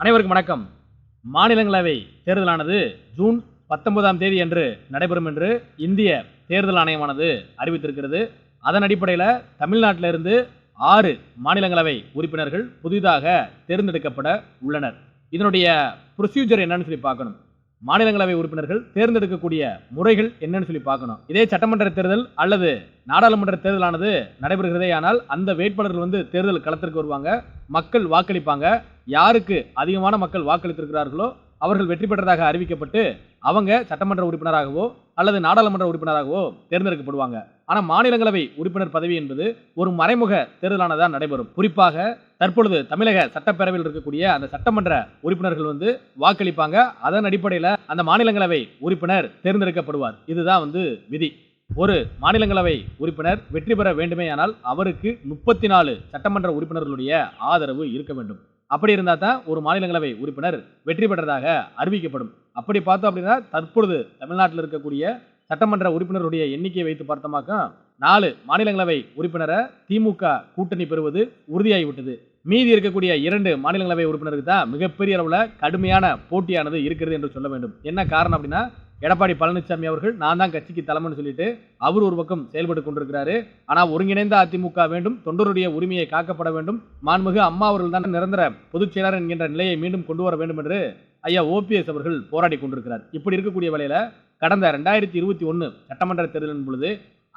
அனைவருக்கும் வணக்கம். மாநிலங்களவை தேர்தலானது ஜூன் பத்தொன்பதாம் தேதி அன்று நடைபெறும் என்று இந்திய தேர்தல் ஆணையமானது அறிவித்திருக்கிறது. அதன் அடிப்படையில் தமிழ்நாட்டிலிருந்து ஆறு மாநிலங்களவை உறுப்பினர்கள் புதிதாக தேர்ந்தெடுக்கப்பட உள்ளனர். இதனுடைய ப்ரொசீஜர் என்னன்னு சொல்லி பார்க்கணும். மாநிலங்களவை உறுப்பினர்கள் தேர்ந்தெடுக்கக்கூடிய முறைகள் என்னன்னு சொல்லி பார்க்கணும். இதே சட்டமன்ற தேர்தல் அல்லது நாடாளுமன்ற தேர்தலானது நடைபெறுகிறதே ஆனால் அந்த வேட்பாளர்கள் வந்து தேர்தல் களத்திற்கு வருவாங்க மக்கள் வாக்களிப்பாங்க. யாருக்கு அதிகமான மக்கள் வாக்களித்திருக்கிறார்களோ அவர்கள் வெற்றி பெற்றதாக அறிவிக்கப்பட்டு அவங்க சட்டமன்ற உறுப்பினராகவோ அல்லது நாடாளுமன்ற உறுப்பினராகவோ தேர்ந்தெடுக்கப்படுவாங்க. ஆனால் மாநிலங்களவை உறுப்பினர் பதவி என்பது ஒரு மறைமுக தேர்தலானதான் நடைபெறும். குறிப்பாக தற்பொழுது தமிழக சட்டப்பேரவையில் இருக்கக்கூடிய அந்த சட்டமன்ற உறுப்பினர்கள் வந்து வாக்களிப்பாங்க. அதன் அடிப்படையில் அந்த மாநிலங்களவை உறுப்பினர் தேர்ந்தெடுக்கப்படுவார். இதுதான் வந்து விதி. ஒரு மாநிலங்களவை உறுப்பினர் வெற்றி பெற வேண்டுமேயானால் அவருக்கு முப்பத்தி நாலு சட்டமன்ற உறுப்பினர்களுடைய ஆதரவு இருக்க வேண்டும். அப்படி இருந்தால் தான் ஒரு மாநிலங்களவை உறுப்பினர் வெற்றி பெற்றதாக அறிவிக்கப்படும். அப்படி பார்த்தோம் அப்படின்னா தற்பொழுது தமிழ்நாட்டில் இருக்கக்கூடிய சட்டமன்ற உறுப்பினருடைய எண்ணிக்கையை வைத்து பார்த்தோமாக்கா நாலு மாநிலங்களவை உறுப்பினரை திமுக கூட்டணி பெறுவது உறுதியாகிவிட்டது. மீதி இருக்கக்கூடிய இரண்டு மாநிலங்களவை உறுப்பினருக்கு தான் மிகப்பெரிய அளவில் கடுமையான போட்டியானது இருக்கிறது என்று சொல்ல வேண்டும். என்ன காரணம் அப்படின்னா எடப்பாடி பழனிசாமி அவர்கள் நான் தான் கட்சிக்கு தலைமைன்னு சொல்லிட்டு அவர் ஒரு பக்கம் செயல்பட்டு கொண்டிருக்கிறாரு. ஆனால் ஒருங்கிணைந்த அதிமுக வேண்டும் தொண்டருடைய உரிமையை காக்கப்பட வேண்டும் மாண்புமிகு அம்மா அவர்கள் தான் நிரந்தர பொதுச் செயலாளர் என்கின்ற நிலையை மீண்டும் கொண்டு வர வேண்டும் என்று ஐயா ஓபிஎஸ் அவர்கள் போராடி கொண்டிருக்கிறார். இப்படி இருக்கக்கூடிய வேளையில கடந்த ரெண்டாயிரத்தி இருபத்தி ஒன்று சட்டமன்ற தேர்தலின் பொழுது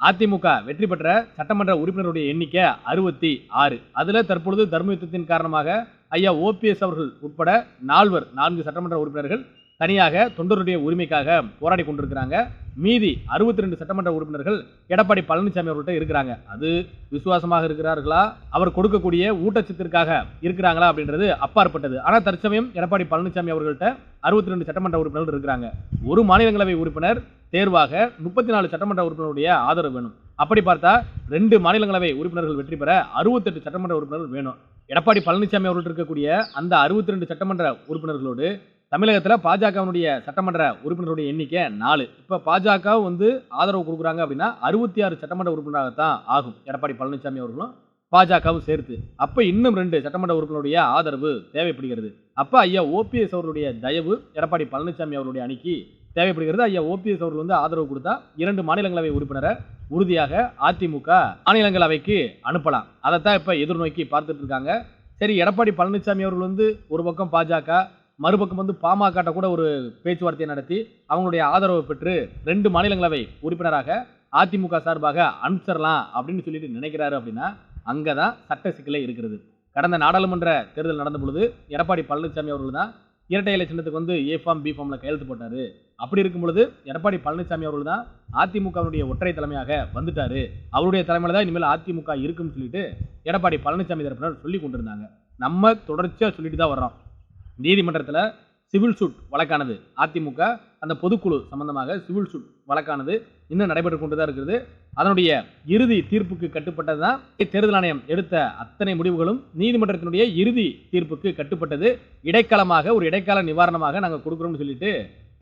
அதிமுக வெற்றி பெற்ற சட்டமன்ற உறுப்பினருடைய எண்ணிக்கை அறுபத்தி ஆறு. அதில் தற்பொழுது தர்மயுத்தத்தின் காரணமாக ஐயா ஓபிஎஸ் அவர்கள் உட்பட நால்வர் நான்கு சட்டமன்ற உறுப்பினர்கள் தனியாக தொண்டருடைய உரிமைக்காக போராடி கொண்டிருக்கிறாங்க. மீதி அறுபத்தி ரெண்டு சட்டமன்ற உறுப்பினர்கள் எடப்பாடி பழனிசாமி அவர்கள்ட்ட இருக்கிறாங்க. அது விசுவாசமாக இருக்கிறார்களா? அவர் கொடுக்கக்கூடிய ஊட்டச்சத்திற்காக இருக்கிறாங்களா அப்படின்றது அப்பாற்பட்டது. ஆனால் தற்சமயம் எடப்பாடி பழனிசாமி அவர்கள்ட்ட அறுபத்தி ரெண்டு சட்டமன்ற உறுப்பினர்கள் இருக்கிறாங்க. ஒரு மாநிலங்களவை உறுப்பினர் தேர்வாக முப்பத்தி நாலு சட்டமன்ற உறுப்பினருடைய ஆதரவு வேணும். அப்படி பார்த்தா ரெண்டு மாநிலங்களவை உறுப்பினர்கள் வெற்றி பெற அறுபத்தெட்டு சட்டமன்ற உறுப்பினர்கள் வேணும். எடப்பாடி பழனிசாமி அவர்கள் இருக்கக்கூடிய அந்த அறுபத்தி ரெண்டு சட்டமன்ற உறுப்பினர்களோடு தமிழகத்தில் பாஜகவினுடைய சட்டமன்ற உறுப்பினருடைய எண்ணிக்கை நாலு. இப்போ பாஜக வந்து ஆதரவு கொடுக்குறாங்க அப்படின்னா அறுபத்தி ஆறு சட்டமன்ற உறுப்பினராகத்தான் ஆகும். எடப்பாடி பழனிசாமி அவர்களும் பாஜகவும் சேர்த்து. அப்போ இன்னும் ரெண்டு சட்டமன்ற உறுப்பினருடைய ஆதரவு தேவைப்படுகிறது. அப்போ ஐயா ஓபிஎஸ் அவர்களுடைய தயவு எடப்பாடி பழனிசாமி அவர்களுடைய அணிக்கு தேவைப்படுகிறது. ஐயா ஓபிஎஸ் அவர்கள் வந்து ஆதரவு கொடுத்தா இரண்டு மாநிலங்களவை உறுப்பினரை உறுதியாக அதிமுக மாநிலங்களவைக்கு அனுப்பலாம். அதைத்தான் இப்போ எதிர்நோக்கி பார்த்துட்டு இருக்காங்க. சரி எடப்பாடி பழனிசாமி அவர்கள் வந்து ஒரு பக்கம் பாஜக மறுபக்கம் வந்து பாமகட்ட கூட ஒரு பேச்சுவார்த்தையை நடத்தி அவங்களுடைய ஆதரவை பெற்று ரெண்டு மாநிலங்களவை உறுப்பினராக அதிமுக சார்பாக அனுப்பிச்சிடலாம் அப்படின்னு சொல்லிட்டு நினைக்கிறாரு அப்படின்னா அங்கே தான் சட்ட சிக்கலே இருக்கிறது. கடந்த நாடாளுமன்ற தேர்தல் நடந்த பொழுது எடப்பாடி பழனிசாமி அவர்கள் தான் இரட்டை இலை சின்னத்துக்கு வந்து ஏ ஃபார்ம் பி ஃபார்மில் கையெழுத்து போட்டார். அப்படி இருக்கும் பொழுது எடப்பாடி பழனிசாமி அவர்கள் தான் அதிமுகவினுடைய ஒற்றை தலைமையாக வந்துட்டார். அவருடைய தலைமையில் தான் இனிமேல் அதிமுக இருக்குன்னு சொல்லிட்டு எடப்பாடி பழனிசாமி தரப்பினர் சொல்லி கொண்டிருந்தாங்க. நம்ம தொடர்ச்சியாக சொல்லிட்டு தான் வர்றோம். நீதிமன்றத்தில் சிவில் சூட் வழக்கானது. அதிமுக அந்த பொதுக்குழு சம்பந்தமாக சிவில் சூட் வழக்கானது இன்னும் நடைபெற்று கொண்டு தான் இருக்கிறது அதனுடைய இறுதி தீர்ப்புக்கு கட்டுப்பட்டது தான் தேர்தல் ஆணையம் எடுத்த அத்தனை முடிவுகளும் நீதிமன்றத்தினுடைய இறுதி தீர்ப்புக்கு கட்டுப்பட்டது. இடைக்காலமாக ஒரு இடைக்கால நிவாரணமாக நாங்கள் கொடுக்குறோம்னு சொல்லிட்டு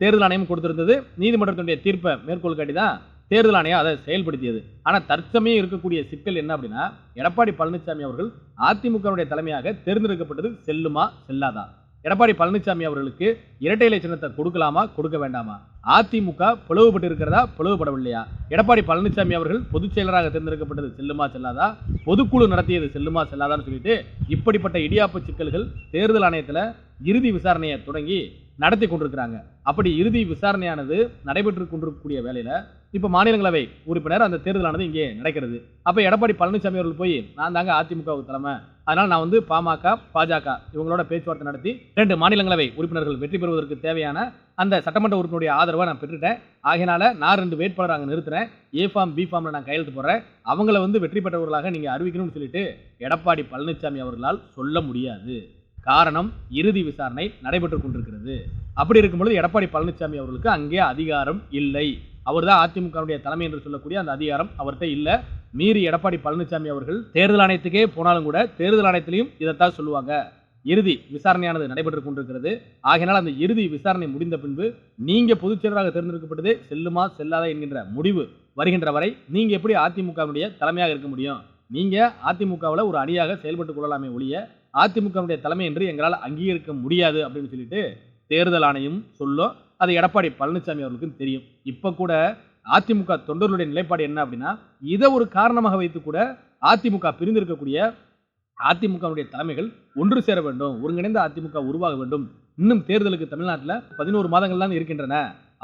தேர்தல் ஆணையம் கொடுத்திருந்தது. நீதிமன்றத்தினுடைய தீர்ப்பை மேற்கோள் காட்டி தான் தேர்தல் ஆணையம் அதை செயல்படுத்தியது. ஆனால் தற்சமயம் இருக்கக்கூடிய சிக்கல் என்ன அப்படின்னா எடப்பாடி பழனிசாமி அவர்கள் அதிமுகவுடைய தலைமையாக தேர்ந்தெடுக்கப்பட்டது செல்லுமா செல்லாதா? எடப்பாடி பழனிசாமி அவர்களுக்கு இரட்டை இலை சின்னத்தை கொடுக்கலாமா கொடுக்க வேண்டாமா? அதிமுக பிளவுபட்டு இருக்கிறதா பிளவுபடவில்லையா? எடப்பாடி பழனிசாமி அவர்கள் பொதுச் செயலராக தேர்ந்தெடுக்கப்பட்டது செல்லுமா செல்லாதா? பொதுக்குழு நடத்தியது செல்லுமா செல்லாதான்னு சொல்லிட்டு இப்படிப்பட்ட இடியாப்பு சிக்கல்கள் தேர்தல் ஆணையத்தில் இறுதி விசாரணையை தொடங்கி நடத்தி கொண்டிருக்கிறாங்க. அப்படி இறுதி விசாரணையானது நடைபெற்று கொண்டிருக்கக்கூடிய வேலையில் இப்போ மாநிலங்களவை உறுப்பினர் அந்த தேர்தலானது இங்கே நடக்கிறது. அப்போ எடப்பாடி பழனிசாமி அவர்கள் போய் நான் தாங்க அதிமுகவுக்கு தலைமை. அதனால் நான் வந்து பாமக பாஜக இவங்களோட பேச்சுவார்த்தை நடத்தி ரெண்டு மாநிலங்களவை உறுப்பினர்கள் வெற்றி பெறுவதற்கு தேவையான அந்த சட்டமன்ற உறுப்பினருடைய ஆதரவை நான் பெற்றுட்டேன். ஆகையினால நான் ரெண்டு வேட்பாளர் அங்கே நிறுத்துறேன். ஏ ஃபார்ம் பி ஃபார்மில் நான் கையெழுத்து போடுறேன். அவங்கள வந்து வெற்றி பெற்றவர்களாக நீங்கள் அறிவிக்கணும்னு சொல்லிட்டு எடப்பாடி பழனிசாமி அவர்களால் சொல்ல முடியாது. காரணம் இறுதி விசாரணை நடைபெற்று கொண்டிருக்கிறது. அப்படி இருக்கும்பொழுது எடப்பாடி பழனிசாமி அவர்களுக்கு அங்கே அதிகாரம் இல்லை. அவர் தான் அதிமுகவுடைய தலைமை என்று சொல்லக்கூடிய அந்த அதிகாரம் அவர்கிட்ட இல்லை. மீறி எடப்பாடி பழனிசாமி அவர்கள் தேர்தல் ஆணையத்துக்கே போனாலும் கூட தேர்தல் ஆணையத்திலையும் இதைத்தான் சொல்லுவாங்க. இறுதி விசாரணையானது நடைபெற்று கொண்டிருக்கிறது. ஆகையினால் அந்த இறுதி விசாரணை முடிந்த பின்பு நீங்கள் பொதுச் செயலராக தேர்ந்தெடுக்கப்பட்டது செல்லுமா செல்லாதா என்கின்ற முடிவு வருகின்ற வரை நீங்கள் எப்படி அதிமுகவினுடைய தலைமையாக இருக்க முடியும்? நீங்கள் அதிமுகவில் ஒரு அணியாக செயல்பட்டு கொள்ளலாமே ஒழிய அதிமுகவுடைய தலைமை என்று எங்களால் அங்கீகரிக்க முடியாது அப்படின்னு சொல்லிட்டு தேர்தல் ஆணையம் சொல்லும். அது எடப்பாடி பழனிசாமி அவர்களுக்கும் தெரியும். இப்போ கூட அதிமுக தொண்டர்களுடைய நிலைப்பாடு என்ன அப்படின்னா இதை ஒரு காரணமாக வைத்து கூட அதிமுக பிரிந்திருக்கக்கூடிய அதிமுகவுடைய தலைமைகள் ஒன்று சேர வேண்டும் ஒருங்கிணைந்த அதிமுக உருவாக வேண்டும். இன்னும் தேர்தலுக்கு தமிழ்நாட்டில் பதினோரு மாதங்கள் தான் இருக்கின்றன.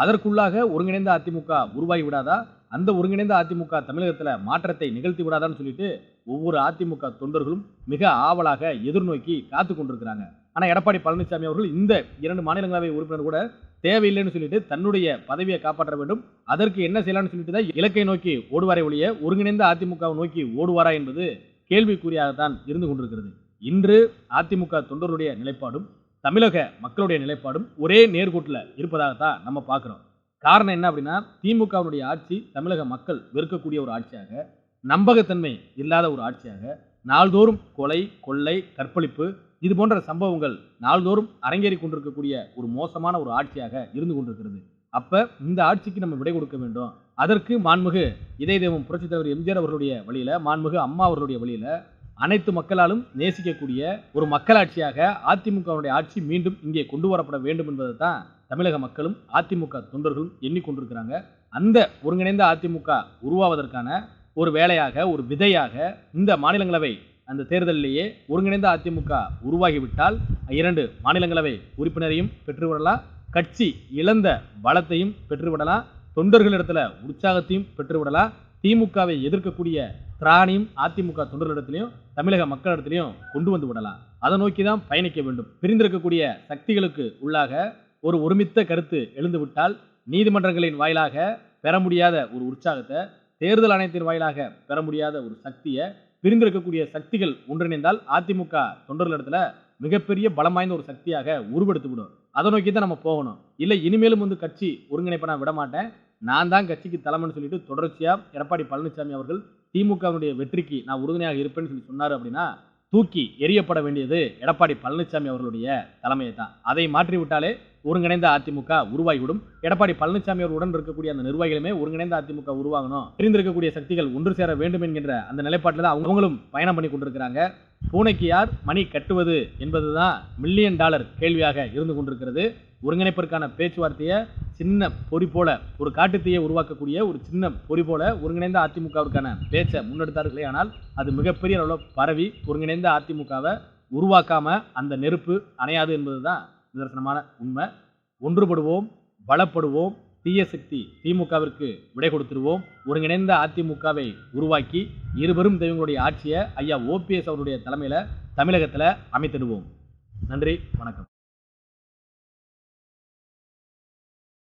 அதற்குள்ளாக ஒருங்கிணைந்த அதிமுக உருவாகி விடாதா? அந்த ஒருங்கிணைந்த அதிமுக தமிழகத்தில் மாற்றத்தை நிகழ்த்தி விடாதான்னு சொல்லிட்டு ஒவ்வொரு அதிமுக தொண்டர்களும் மிக ஆவலாக எதிர்நோக்கி காத்து கொண்டிருக்கிறாங்க. ஆனால் எடப்பாடி பழனிசாமி அவர்கள் இந்த இரண்டு மாநிலங்களவை உறுப்பினர் கூட தேவையில்லைன்னு சொல்லிட்டு தன்னுடைய பதவியை காப்பாற்ற வேண்டும். அதற்கு என்ன செய்யலாம்னு சொல்லிட்டு தான் இலக்கை நோக்கி ஓடுவாரே ஒழிய ஒருங்கிணைந்த அதிமுகவை நோக்கி ஓடுவாரா என்பது கேள்விக்குறியாகத்தான் இருந்து கொண்டிருக்கிறது. இன்று அதிமுக தொண்டருடைய நிலைப்பாடும் தமிழக மக்களுடைய நிலைப்பாடும் ஒரே நேர்கோட்டில் இருப்பதாகத்தான் நம்ம பார்க்குறோம். காரணம் என்ன அப்படின்னா திமுகவுடைய ஆட்சி தமிழக மக்கள் வெறுக்கக்கூடிய ஒரு ஆட்சியாக நம்பகத்தன்மை இல்லாத ஒரு ஆட்சியாக நாள்தோறும் கொலை கொள்ளை கற்பழிப்பு இது போன்ற சம்பவங்கள் நாள்தோறும் அரங்கேறி கொண்டிருக்கக்கூடிய ஒரு மோசமான ஒரு ஆட்சியாக இருந்து கொண்டிருக்கிறது. அப்போ இந்த ஆட்சிக்கு நம்ம விடை கொடுக்க வேண்டும். அதற்கு மாண்புகு இதய தெய்வம் புரட்சித் தலைவர் எம்ஜிஆர் அவர்களுடைய வழியில் மாண்புகு அம்மா அவர்களுடைய வழியில் அனைத்து மக்களாலும் நேசிக்கக்கூடிய ஒரு மக்களாட்சியாக அதிமுகவுடைய ஆட்சி மீண்டும் இங்கே கொண்டு வரப்பட வேண்டும் என்பதை தான் தமிழக மக்களும் அதிமுக தொண்டர்களும் எண்ணிக்கொண்டிருக்கிறாங்க. அந்த ஒருங்கிணைந்த அதிமுக உருவாவதற்கான ஒரு வேலையாக ஒரு விதையாக இந்த மாநிலங்களவை அந்த தேர்தலிலேயே ஒருங்கிணைந்த அதிமுக உருவாகிவிட்டால் இரண்டு மாநிலங்களவை உறுப்பினரையும் பெற்றுவிடலாம் கட்சி இழந்த பலத்தையும் பெற்றுவிடலாம் தொண்டர்களிடத்துல உற்சாகத்தையும் பெற்றுவிடலாம் திமுகவை எதிர்க்கக்கூடிய திராணியும் அதிமுக தொண்டர்களிடத்திலையும் தமிழக மக்களிடத்திலையும் கொண்டு வந்து விடலாம். அதை நோக்கி தான் பயணிக்க வேண்டும். பிரிந்திருக்கக்கூடிய சக்திகளுக்கு உள்ளாக ஒரு ஒருமித்த கருத்து எழுந்துவிட்டால் நீதிமன்றங்களின் வாயிலாக பெற முடியாத ஒரு உற்சாகத்தை தேர்தல் ஆணையத்தின் வாயிலாக பெற முடியாத ஒரு சக்தியை பிரிந்திருக்கக்கூடிய சக்திகள் ஒன்றிணைந்தால் அதிமுக தொண்டர்களிடத்துல மிகப்பெரிய பலம் வாய்ந்த ஒரு சக்தியாக உருவெடுத்து விடும் அதை நோக்கி தான் நம்ம போகணும். இல்லை இனிமேலும் வந்து கட்சி ஒருங்கிணைப்பை நான் விடமாட்டேன். நான் தான் கட்சிக்கு தலைமைன்னு சொல்லிட்டு தொடர்ச்சியாக எடப்பாடி பழனிசாமி அவர்கள் திமுகவினுடைய வெற்றிக்கு நான் உறுதுணையாக இருப்பேன்னு சொல்லி சொன்னார் அப்படின்னா தூக்கி எரியப்பட வேண்டியது எடப்பாடி பழனிசாமி அவர்களுடைய தலைமையை தான் அதை மாற்றிவிட்டாலே ஒருங்கிணைந்த அதிமுக உருவாகிவிடும். எடப்பாடி பழனிசாமி அவர்களுடன் இருக்கக்கூடிய அந்த நிர்வாகிகளுமே ஒருங்கிணைந்த அதிமுக உருவாகணும். பிரிந்திருக்கக்கூடிய சக்திகள் ஒன்று சேர வேண்டும் என்கின்ற அந்த நிலைப்பாட்டில் தான் அவங்களும் பயணம் பண்ணி கொண்டிருக்கிறாங்க. பூனைக்கு யார் மணி கட்டுவது என்பதுதான் மில்லியன் டாலர் கேள்வியாக இருந்து கொண்டிருக்கிறது. ஒருங்கிணைப்பிற்கான பேச்சுவார்த்தையை சின்ன பொறி போல ஒரு காட்டுத்தீயை உருவாக்கக்கூடிய ஒரு சின்ன பொறி போல ஒருங்கிணைந்த அதிமுகவிற்கான பேச்சை முன்னெடுத்தார்களே ஆனால் அது மிகப்பெரிய அளவில் பரவி ஒருங்கிணைந்த அதிமுகவை உருவாக்காம அந்த நெருப்பு அணையாது என்பது தான் நிதர்சனமான உண்மை. ஒன்றுபடுவோம் பலப்படுவோம் தீய சக்தி திமுகவிற்கு விடை கொடுத்துருவோம். ஒருங்கிணைந்த அதிமுகவை உருவாக்கி இருவரும் தெய்வங்களுடைய ஆட்சியை ஐயா ஓபிஎஸ் அவருடைய தலைமையில் தமிழகத்தில் அமைத்திடுவோம். நன்றி வணக்கம்.